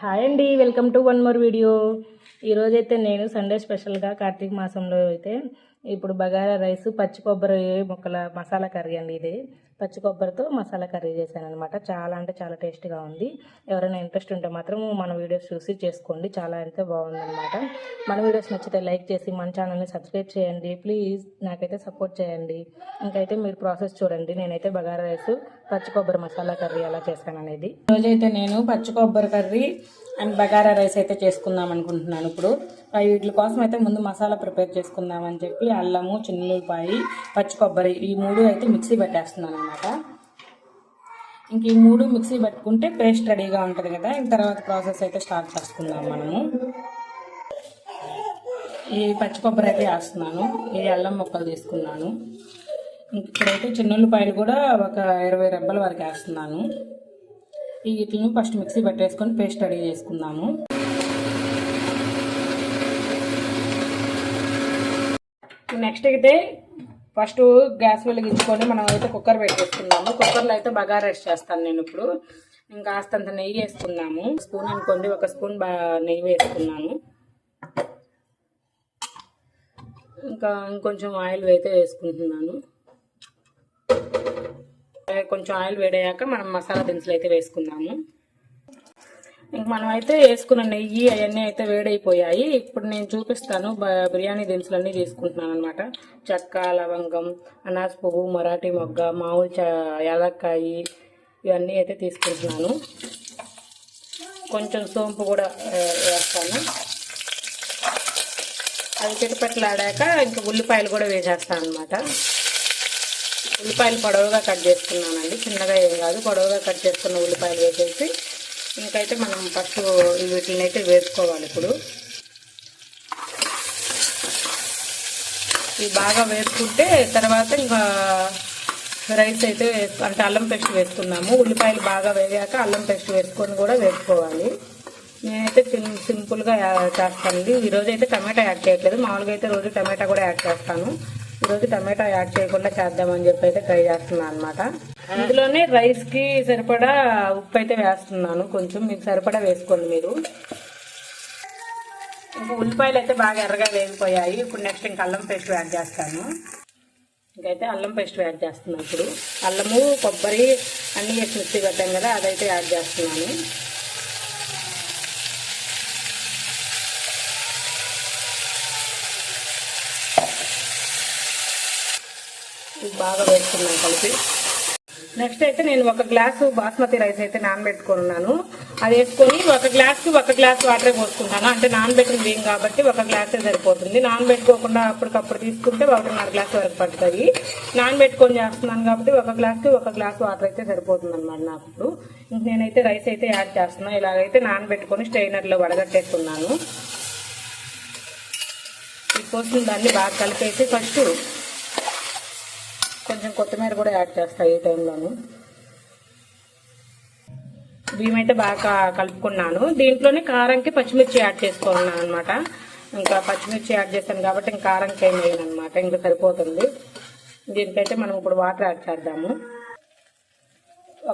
Hi అండి welcome to one more video. ఈరోజైతే నేను సండే స్పెషల్గా కార్తీక మాసంలో అయితే ఇప్పుడు బగారా రైస్ పచ్చి కొబ్బరి ముక్కల మసాలా కర్రీ అండి ఇది. పచ్చి కొబ్బరితో మసాలా కర్రీ చేశాను అనమాట చాలా అంటే చాలా టేస్ట్గా ఉంది. ఎవరైనా ఇంట్రెస్ట్ ఉంటే మాత్రం మన వీడియోస్ చూసి చేసుకోండి. చాలా అయితే బాగుందనమాట మన వీడియోస్ నచ్చితే లైక్ చేసి మన ఛానల్ని సబ్స్క్రైబ్ చేయండి. ప్లీజ్ నాకైతే సపోర్ట్ చేయండి. ఇంకైతే మీరు ప్రాసెస్ చూడండి. నేనైతే బగారా రైస్ పచ్చి కొబ్బరి మసాలా కర్రీ ఎలా చేశాను అనేది రోజైతే నేను పచ్చి కొబ్బరి కర్రీ అండ్ బగారా రైస్ అయితే చేసుకుందాం అనుకుంటున్నాను ఇప్పుడు. వీటి కోసం అయితే ముందు మసాలా ప్రిపేర్ చేసుకుందాం అని చెప్పి అల్లము చిన్నులపాయి పచ్చి కొబ్బరి ఈ మూడు అయితే మిక్సీ పెట్టేస్తున్నాను అనమాట ఇంక ఈ మూడు మిక్సీ పెట్టుకుంటే పేస్ట్ రెడీగా ఉంటుంది కదా. ఇంక తర్వాత ప్రాసెస్ అయితే స్టార్ట్ చేసుకుందాం మనము. ఈ పచ్చి కొబ్బరి అయితే వేస్తున్నాను. ఈ అల్లం ముక్కలు తీసుకున్నాను. ఇంక ఇక్కడైతే చిన్నులపాయలు కూడా ఒక ఇరవై రెబ్బల వరకు వేస్తున్నాను. ఈ వీటిని ఫస్ట్ మిక్సీ పెట్టేసుకొని పేస్ట్ రెడీ చేసుకుందాము. నెక్స్ట్ అయితే ఫస్ట్ గ్యాస్ వెలిగించుకొని మనం అయితే కుక్కర్ పెట్టేసుకుందాము. కుక్కర్లో అయితే బగారా రెస్ట్ చేస్తాను నేను ఇప్పుడు. ఇంకా కాస్తంత నెయ్యి వేసుకుందాము. స్పూన్ అనుకోండి ఒక స్పూన్ నెయ్యి వేసుకున్నాను. ఇంకా ఇంకొంచెం ఆయిల్ అయితే వేసుకుంటున్నాను. కొంచెం ఆయిల్ వేడయ్యాక మనం మసాలా దినుసులు అయితే వేసుకుందాము. ఇంక మనం అయితే వేసుకున్న నెయ్యి అవన్నీ అయితే వేడైపోయాయి. ఇప్పుడు నేను చూపిస్తాను బ- బిర్యానీ దినుసులన్నీ తీసుకుంటున్నాను అనమాట చెక్క లవంగం అనాస్ పువ్వు మరాఠీ మొగ్గ మామూలు చ యాలక్కాయి ఇవన్నీ అయితే తీసుకుంటున్నాను. కొంచెం సోంపు కూడా వేస్తాను. అది చిటపట్లాడాక ఇంకా ఉల్లిపాయలు కూడా వేసేస్తాను అనమాట ఉల్లిపాయలు పొడవుగా కట్ చేసుకున్నానండి. చిన్నగా ఏం కాదు పొడవుగా కట్ చేసుకున్న ఉల్లిపాయలు వేసేసి ఇంకైతే మనం ఫస్ట్ వీటిని అయితే వేసుకోవాలి ఇప్పుడు. ఇవి బాగా వేసుకుంటే తర్వాత ఇంకా రైస్ అయితే అంటే అల్లం పేస్ట్ వేసుకున్నాము ఉల్లిపాయలు బాగా వేగాక అల్లం పేస్ట్ వేసుకొని కూడా వేసుకోవాలి. నేనైతే సిం సింపుల్గా యాడ్ చేస్తానండి. ఈరోజు అయితే టమాటా యాడ్ చేయట్లేదు. మామూలుగా అయితే రోజు టమాటా కూడా యాడ్ చేస్తాను. ఈరోజు టమాటా యాడ్ చేయకుండా చేద్దామని చెప్పి అయితే ట్రై చేస్తున్నాను అనమాట ఇందులోనే రైస్కి సరిపడా ఉప్పు అయితే వేస్తున్నాను. కొంచెం మీకు సరిపడా వేసుకోండి మీరు. ఇంకా ఉల్లిపాయలు అయితే బాగా ఎర్రగా వేగిపోయాయి. ఇప్పుడు నెక్స్ట్ ఇంకా అల్లం పేస్ట్ యాడ్ చేస్తాను. ఇంకైతే అల్లం పేస్ట్ యాడ్ చేస్తున్నాను ఇప్పుడు. అల్లము కొబ్బరి అన్నీ వేసి మిక్సీ పెట్టాం కదా అదైతే యాడ్ చేస్తున్నాను. బాగా వేసుకున్నాను కలిపి. నెక్స్ట్ అయితే నేను ఒక గ్లాసు బాస్మతి రైస్ అయితే నానబెట్టుకున్నాను అది వేసుకొని ఒక గ్లాస్కి ఒక గ్లాస్ వాటర్ పోసుకుంటాను. అంటే నానబెట్టిన బియ్యం కాబట్టి ఒక గ్లాసే సరిపోతుంది. నానబెట్టుకోకుండా అప్పటికప్పుడు తీసుకుంటే ఒకటిన్నర గ్లాస్ వరకు పడుతుంది. నానబెట్టుకొని చేస్తున్నాను కాబట్టి ఒక గ్లాస్కి ఒక గ్లాస్ వాటర్ అయితే సరిపోతుంది అనమాట నాకు ఇప్పుడు ఇంక నేనైతే రైస్ అయితే యాడ్ చేస్తున్నాను. ఇలాగైతే నానబెట్టుకొని స్ట్రైనర్లో వడగట్టేస్తున్నాను ఈ పోసిన దాన్ని బాగా కలిపేసి ఫస్ట్ కొంచెం కొత్తిమీర కూడా యాడ్ చేస్తాను ఈ టైంలోను. బియ్యమైతే అయితే బాగా కలుపుకున్నాను. దీంట్లోనే కారంకి పచ్చిమిర్చి యాడ్ చేసుకున్నాను అనమాట ఇంకా పచ్చిమిర్చి యాడ్ చేశాను కాబట్టి ఇంకా కారంకి ఏం వేయను అనమాట ఇంకా సరిపోతుంది. దీనికైతే మనం ఇప్పుడు వాటర్ యాడ్ చేద్దాము.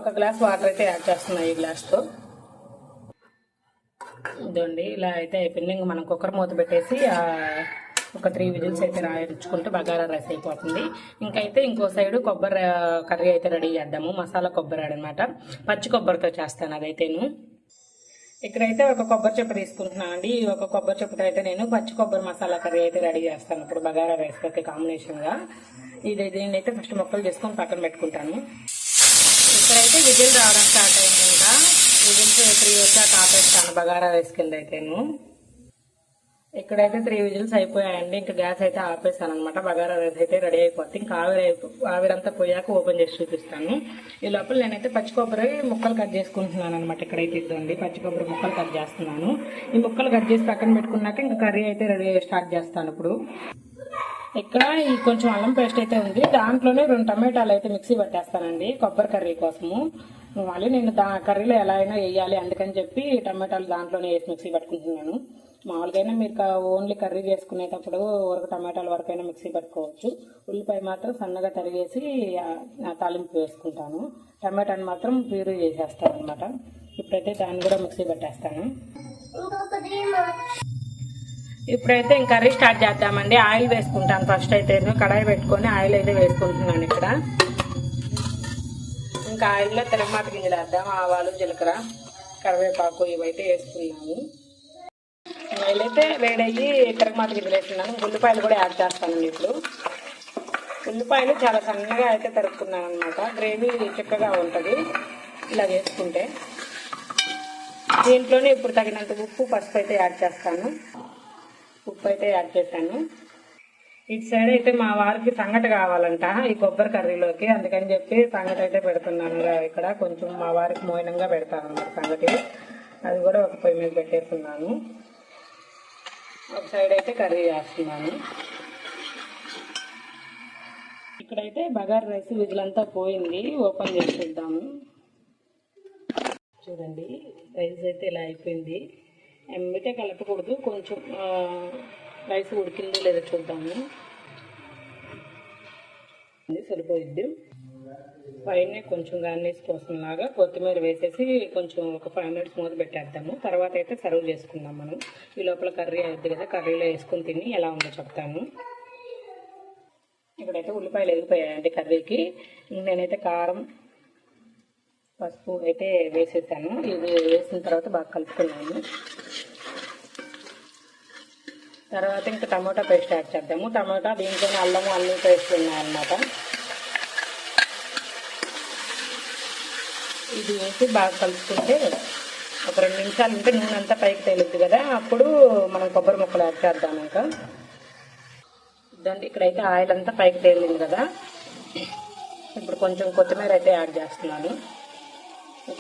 ఒక గ్లాస్ వాటర్ అయితే యాడ్ చేస్తున్నాయి ఈ గ్లాస్తో. ఇదండి ఇలా అయితే అయిపోయింది. ఇంకా మనం కుక్కర్ మూత పెట్టేసి ఒక త్రీ విజిల్స్ అయితే రాయించుకుంటే బగారా రైస్ అయిపోతుంది. ఇంకైతే ఇంకో సైడ్ కొబ్బరి కర్రీ అయితే రెడీ చేద్దాము. మసాలా కొబ్బరి అనమాట పచ్చి కొబ్బరితో చేస్తాను అదైతేను. ఇక్కడైతే ఒక కొబ్బరి చెప్ప తీసుకుంటున్నాను అండి. ఒక కొబ్బరి చెప్పుతో అయితే నేను పచ్చి కొబ్బరి మసాలా కర్రీ అయితే రెడీ చేస్తాను. ఇప్పుడు బగారా రైస్లోకి కాంబినేషన్గా ఇది దీన్ని అయితే ఫస్ట్ మొక్కలు చేసుకొని పక్కన పెట్టుకుంటాను. ఇక్కడైతే విజిల్ రావడం స్టార్ట్ అయింది ఇంకా విజిల్స్ త్రీ వచ్చాక ఆపేస్తాను బగారా రైస్ కింద అయితేను. ఇక్కడైతే త్రీ విజిల్స్ అయిపోయాయండి ఇంకా గ్యాస్ అయితే ఆపేసాను అనమాట బగారా రైస్ అయితే రెడీ అయిపోతుంది ఇంకా ఆవిరి అయిపో ఆవిరంతా పోయాక ఓపెన్ చేసి చూపిస్తాను. ఈ లోపల నేనైతే పచ్చి కొబ్బరి ముక్కలు కట్ చేసుకుంటున్నాను అనమాట ఇక్కడైతే ఇద్దండి పచ్చి కొబ్బరి ముక్కలు కట్ చేస్తున్నాను. ఈ ముక్కలు కట్ చేసి పక్కన పెట్టుకున్నాక ఇంకా కర్రీ అయితే రెడీ స్టార్ట్ చేస్తాను ఇప్పుడు. ఇక్కడ ఈ కొంచెం అల్లం పేస్ట్ అయితే ఉంది. దాంట్లోనే రెండు టమాటాలు అయితే మిక్సీ పట్టేస్తానండి కొబ్బరి కర్రీ కోసము. మళ్ళీ నేను దా కర్రీలో ఎలా అయినా వేయాలి అందుకని చెప్పి టమాటాలు దాంట్లోనే వేసి మిక్సీ పట్టుకుంటున్నాను. మామూలుగా అయినా మీరు ఓన్లీ కర్రీ చేసుకునేటప్పుడు ఒక టమాటాల వరకైనా మిక్సీ పెట్టుకోవచ్చు. ఉల్లిపాయ మాత్రం సన్నగా తరిగేసి తాలింపు వేసుకుంటాను. టమాటాని మాత్రం ప్యూరీ చేసేస్తాను అనమాట ఇప్పుడైతే దాన్ని కూడా మిక్సీ పెట్టేస్తాను. ఇప్పుడైతే ఇంకా కర్రీ స్టార్ట్ చేద్దామండి. ఆయిల్ వేసుకుంటాను ఫస్ట్ అయితే కడాయి పెట్టుకొని ఆయిల్ అయితే వేసుకుంటున్నాను ఇక్కడ. ఇంకా ఆయిల్లో తెరమాత గింజలు వేద్దాం. ఆవాలు జీలకర్ర కరివేపాకు ఇవైతే వేసుకున్నాము ఆయిల్ అయితే వేడయ్యి తిరగమాత గింజలు ఉల్లిపాయలు కూడా యాడ్ చేస్తానండి ఇప్పుడు. ఉల్లిపాయలు చాలా సన్నగా అయితే తరుక్కున్నాను అనమాట గ్రేవీ చిక్కగా ఉంటుంది. ఇలా వేసుకుంటే దీంట్లోనే ఇప్పుడు తగినంత ఉప్పు పసుపు అయితే యాడ్ చేస్తాను. ఉప్పు అయితే యాడ్ చేశాను. ఇటు సైడ్ అయితే మా వారికి సంగటి కావాలంట ఈ కొబ్బరి కర్రీలోకి. అందుకని చెప్పి సంగటి అయితే పెడుతున్నాను ఇక్కడ. కొంచెం మా వారికి మోయినంగా పెడతాను అన్నమాట సంగటి. అది కూడా ఒక పొయ్యి మీద పెట్టేస్తున్నాను. ఒక సైడ్ అయితే కర్రీ చేస్తున్నాను. ఇక్కడైతే బగారు రైస్ విజులంతా పోయింది. ఓపెన్ చేసేద్దాము. చూడండి రైస్ అయితే ఇలా అయిపోయింది. ఎమ్మితే కలపకూడదు. కొంచెం రైస్ ఉడికిందో లేదో చూద్దాము. ఇది సరిపోయిద్ది. పైన కొంచెం గార్నిష్ కోసం లాగా కొత్తిమీర వేసేసి కొంచెం ఒక ఫైవ్ మినిట్స్ మూత పెట్టేద్దాము. తర్వాత అయితే సర్వ్ చేసుకుందాం మనం. ఈ లోపల కర్రీ అవుద్ది కదా కర్రీలో వేసుకుని తిని ఎలా ఉందో చెప్తాను ఇక్కడైతే ఉల్లిపాయలు ఎగిపోయాయండి కర్రీకి. నేనైతే కారం పసుపు అయితే వేసేసాను. ఇది వేసిన తర్వాత బాగా కలుపుకున్నాను. తర్వాత ఇంకా టమాటా పేస్ట్ యాడ్ చేద్దాము. టమాటా దీంట్లోనే అల్లము అల్లం పేస్ట్ ఉన్నాయన్నమాట. ఇది వేసి బాగా కలుపుకుంటే ఒక రెండు నిమిషాలు ఉంటే నూనె అంతా పైకి తేలుద్ది కదా అప్పుడు మనం కొబ్బరి ముక్కలు యాడ్ చేద్దాం ఇంకా. ఇదండి ఇక్కడైతే ఆయిల్ అంతా పైకి తేలింది కదా. ఇప్పుడు కొంచెం కొత్తిమీర అయితే యాడ్ చేస్తున్నాను.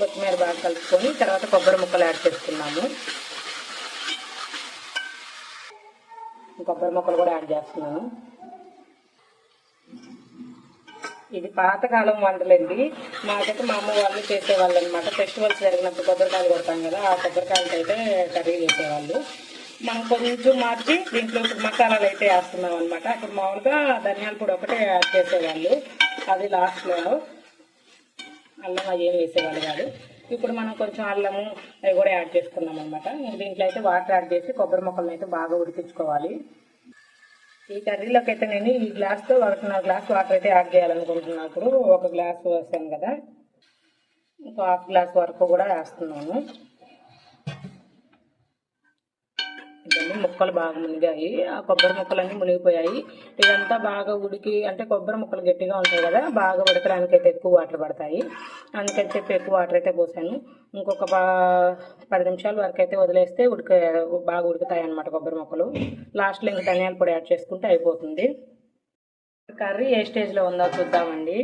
కొత్తిమీర బాగా కలుపుకొని తర్వాత కొబ్బరి ముక్కలు యాడ్ చేస్తున్నాము కొబ్బరి ముక్కలు కూడా యాడ్ చేస్తున్నాను. ఇది పాతకాలం వంటలండి. మాకైతే మా అమ్మ వాళ్ళు చేసేవాళ్ళు అనమాట ఫెస్టివల్స్ జరిగినప్పుడు కొబ్బరికాయలు కొడతాం కదా ఆ కొబ్బరికాయలతో అయితే కర్రీ చేసేవాళ్ళు. మనం కొంచెం మార్చి దీంట్లో మసాలాలు అయితే వేస్తున్నాం అనమాట అక్కడ మామూలుగా ధనియాల పొడి ఒకటే యాడ్ చేసేవాళ్ళు. అది లాస్ట్లో అల్లం అవి ఏం వేసేవాళ్ళు కాదు. ఇప్పుడు మనం కొంచెం అల్లము అవి కూడా యాడ్ చేసుకున్నాం అనమాట దీంట్లో అయితే వాటర్ యాడ్ చేసి కొబ్బరి మొక్కలను అయితే బాగా ఉడికించుకోవాలి. ఈ కర్రీలోకి అయితే నేను ఈ గ్లాస్తో ఒకటిన్నర గ్లాస్ వాటర్ అయితే యాడ్ చేయాలనుకుంటున్నా ఇప్పుడు ఒక గ్లాస్ వేసాను కదా. ఇంకో హాఫ్ గ్లాస్ వరకు కూడా వేస్తున్నాను. ఇవన్నీ ముక్కలు బాగా మునిగాయి. ఆ కొబ్బరి ముక్కలన్నీ మునిగిపోయాయి. ఇదంతా బాగా ఉడికి అంటే కొబ్బరి ముక్కలు గట్టిగా ఉంటాయి కదా బాగా ఉడకడానికి అయితే ఎక్కువ వాటర్ పడతాయి. అందుకని చెప్పి ఎక్కువ వాటర్ అయితే పోసాను. ఇంకొక పది నిమిషాల వరకు అయితే వదిలేస్తే ఉడక బాగా ఉడుకుతాయి అన్నమాట కొబ్బరి ముక్కలు. లాస్ట్లో ఇంకా ధనియాల పొడి యాడ్ చేసుకుంటే అయిపోతుంది. కర్రీ ఏ స్టేజ్లో ఉందో చూద్దామండి.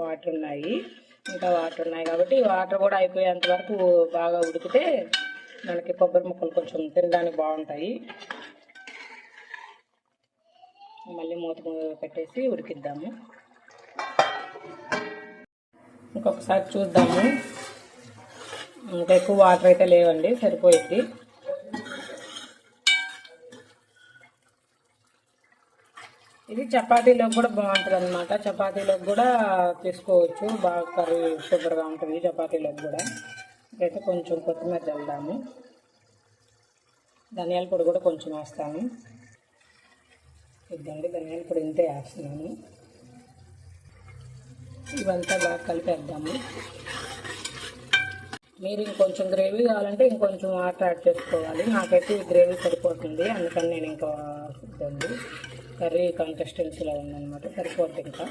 వాటర్ ఉన్నాయి. ఇంకా వాటర్ ఉన్నాయి కాబట్టి ఈ వాటర్ కూడా అయిపోయేంత వరకు బాగా ఉడికితే మనకి కొబ్బరి ముక్కలు కొంచెం తినడానికి బాగుంటాయి. మళ్ళీ మూత పెట్టేసి ఉడికిద్దాము. ఇంకొకసారి చూద్దాము. ఇంకా ఎక్కువ వాటర్ అయితే లేవండి సరిపోయింది ఇది చపాతీలోకి కూడా బాగుంటుంది అనమాట చపాతీలోకి కూడా తీసుకోవచ్చు. బాగా కర్రీ సూపర్గా ఉంటుంది చపాతీలోకి కూడా. అయితే కొంచెం కొత్తిమీర చల్లుదాము. ధనియాల పొడి కూడా కొంచెం వేస్తాను. ఇద్దండి ధనియాల పొడి ఇంతే వేస్తున్నాను. ఇవంతా బాగా కలిపేద్దాము. మీరు ఇంకొంచెం గ్రేవీ కావాలంటే ఇంకొంచెం వాటర్ యాడ్ చేసుకోవాలి. నాకైతే ఈ గ్రేవీ సరిపోతుంది. అందుకని నేను ఇంకా ఇద్దండి కర్రీ కన్సిస్టెన్సీలో ఉందన్నమాట. సరిపోద్ది ఇంకా.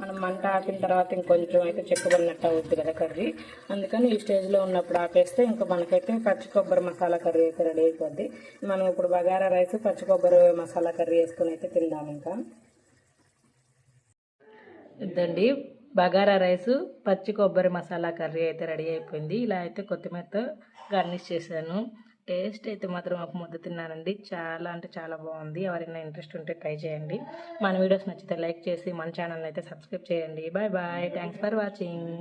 మనం మంట ఆపిన తర్వాత ఇంకొంచెం అయితే చెక్కబడినట్టు అవుద్ది కదా కర్రీ. అందుకని ఈ స్టేజ్లో ఉన్నప్పుడు ఆపేస్తే ఇంకా మనకైతే పచ్చి కొబ్బరి మసాలా కర్రీ అయితే రెడీ అయిపోద్ది. మనం ఇప్పుడు బగారా రైస్ పచ్చి కొబ్బరి మసాలా కర్రీ వేసుకొని అయితే తిందాం ఇంకా. ఇద్దండి. బగారా రైస్ పచ్చి కొబ్బరి మసాలా కర్రీ అయితే రెడీ అయిపోయింది. ఇలా అయితే కొత్తిమీరతో గార్నిష్ చేశాను. టేస్ట్ అయితే మాత్రం ఒక ముద్ద తిన్నానండి చాలా అంటే చాలా బాగుంది. ఎవరైనా ఇంట్రెస్ట్ ఉంటే ట్రై చేయండి. మన వీడియోస్ నచ్చితే లైక్ చేసి మన ఛానల్ అయితే సబ్స్క్రైబ్ చేయండి. Bye bye. Thanks for watching.